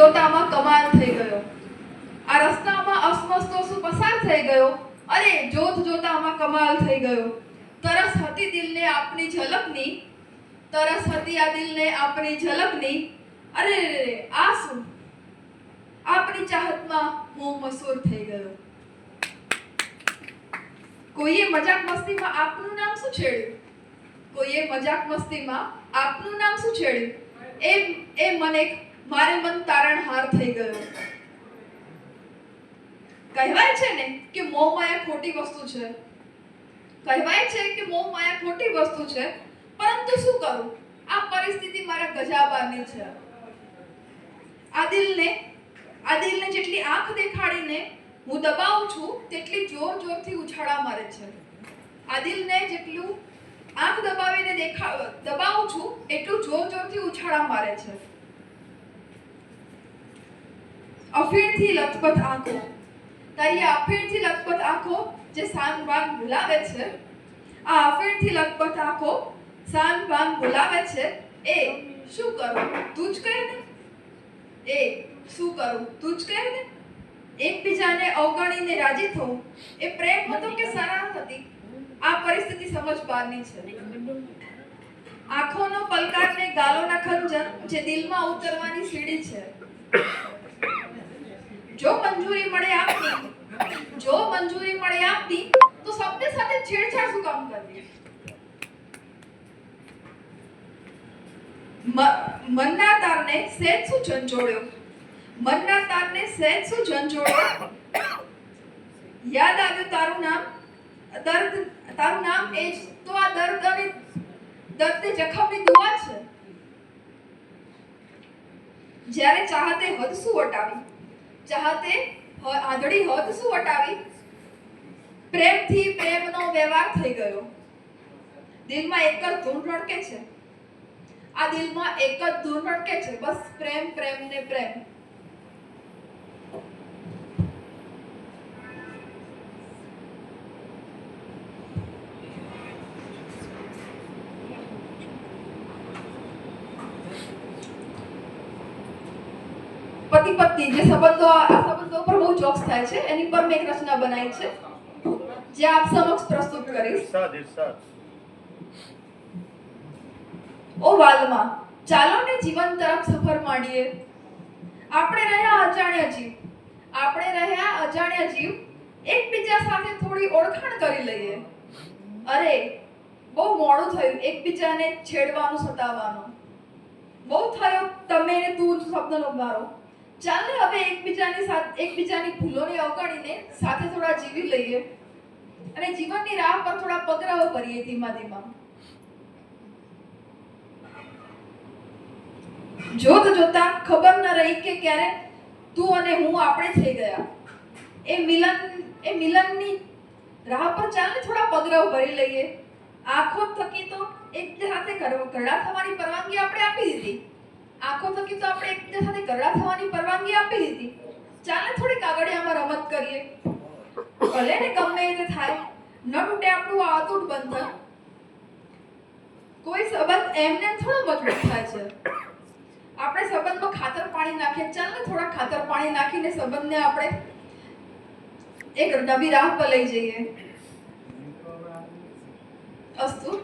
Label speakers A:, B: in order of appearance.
A: જોતામાં કમાલ થઈ ગયો. આ રસ્તામાં અસમસ્તો શું પસાર થઈ ગયો. અરે, જોત જોતામાં કમાલ થઈ ગયો. તરસ હતી દિલને આપની ઝલકની. તરસ હતી આ દિલને આપની ઝલકની. અરે, આ શું? આપની ચાહતમાં હું મસૂર થઈ ગયો. કોઈએ મજાક મસ્તીમાં આપનું નામ શું છેડ્યું? કોઈએ મજાક મસ્તીમાં આપનું નામ શું છેડ્યું? એ એ મને મારે મન તારણહાર થઈ ગયો. કહેવાય છે ને કે મોહ માયા ખોટી વસ્તુ છે. કહેવાય છે કે મોહ માયા ખોટી વસ્તુ છે. પરંતુ શું કરું? આ પરિસ્થિતિ મારા ગજાબાની છે. આ દિલને આ દિલને જેટલી આંખ દેખાડીને હું દબાવું છું, તેટલી જોર જોરથી ઉછાળા મારે છે. આ દિલને જેટલું આંખ દબાવીને દેખા, દબાવું છું, એટલું જોર જોરથી ઉછાળા મારે છે. અફીણથી લથપથ આંખો. તારી આ અફીણથી લથપથ આંખો જે સાન વાન છે, આ અફીણથી લથપથ આંખો સાન વાન છે, એ શું કરું? તું જ કહે ને. એ શું કરું? તું જ કહે ને. એકબીજાને અવગણીને રાજી થવું, એ પ્રેમ હતો કે સરાહ હતી? આ પરિસ્થિતિ સમજ બહારની છે. આંખોનો પલકાર ને ગાલોના ખંજર જે દિલમાં ઉતરવાની સીડી છે. જો મંજૂરી મળે આપની, જો મંજૂરી મળે આપની, તો સબને સાથે છેડછાડ શું કામ કરવી મનના તારને સહેજ શું ઝંઝોડ્યો મનના તારને સહેજ શું ઝંઝોડ્યો યાદ આવ્યું તારું નામ? દર્દ, તારું નામ એ તો આ દર્દ અને દર્દ જખમની દુઆ છે. જ્યારે ચાહતે હદ શું વટાવી? ચાહતે આંધળી હોત શું વટાવી પ્રેમથી પ્રેમનો વ્યવહાર થઈ ગયો દિલમાં એક જ ધૂન રણકે છે આ દિલમાં એક જ ધૂન રણકે છે બસ પ્રેમ પ્રેમ ને પ્રેમ પતિ પત્ની જે સંબંધો આ સંબંધો પર બહુ જોક્સ થાય છે એની પર મેં એક રચના બનાવી છે જે આપ સમક્ષ પ્રસ્તુત કરીશ. ઓ વાલમાં ચાલો ને જીવન તરફ સફર માંડીએ. આપણે રહ્યા અજાણ્યા જીવ. આપણે રહ્યા અજાણ્યા જીવ. એકબીજા સાથે થોડી ઓળખાણ કરી લઈએ. અરે બહુ મોડું થયું એકબીજાને છેડવાનું સતાવવાનું. બહુ થયો તમે ને તું શબ્દનો મારો ચાલ હવે એકબીજાની સાથે એકબીજાની ભૂલોને અવગણીને સાથે થોડા જીવી લઈએ અને જીવનની રાહ પર થોડા પગરાઓ કરીએ ધીમા ધીમા. જોત જોતા ખબર ન રહી કે ક્યારે તું અને હું આપણે થઈ ગયા. એ મિલન, એ મિલનની રાહ પર ચાલને થોડા પગરાઓ ભરી લઈએ. આંખો થકી તો એક સાથે કરવા ઘરડા થવાની પરવાનગી આપણે આપી દીધી. આંખો થકી તો આપણે એકબીજા સાથે ઘરડા થવાની પરવાનગી આપી દીધી. ચાલે થોડીક આગળિયામાં રમત કરીએ. ભલે ને ગમે તે થાય, ન તૂટે આપણું આ અતૂટ બંધન. કોઈ સંબંધ એમને થોડો મજબૂત થાય છે. આપણે સંબંધમાં ખાતર પાણી નાખીએ. ચાલ ને થોડા ખાતર પાણી નાખીને સંબંધને આપણે એક નવી રાહ પર લઈ જઈએ. અસ્તુ?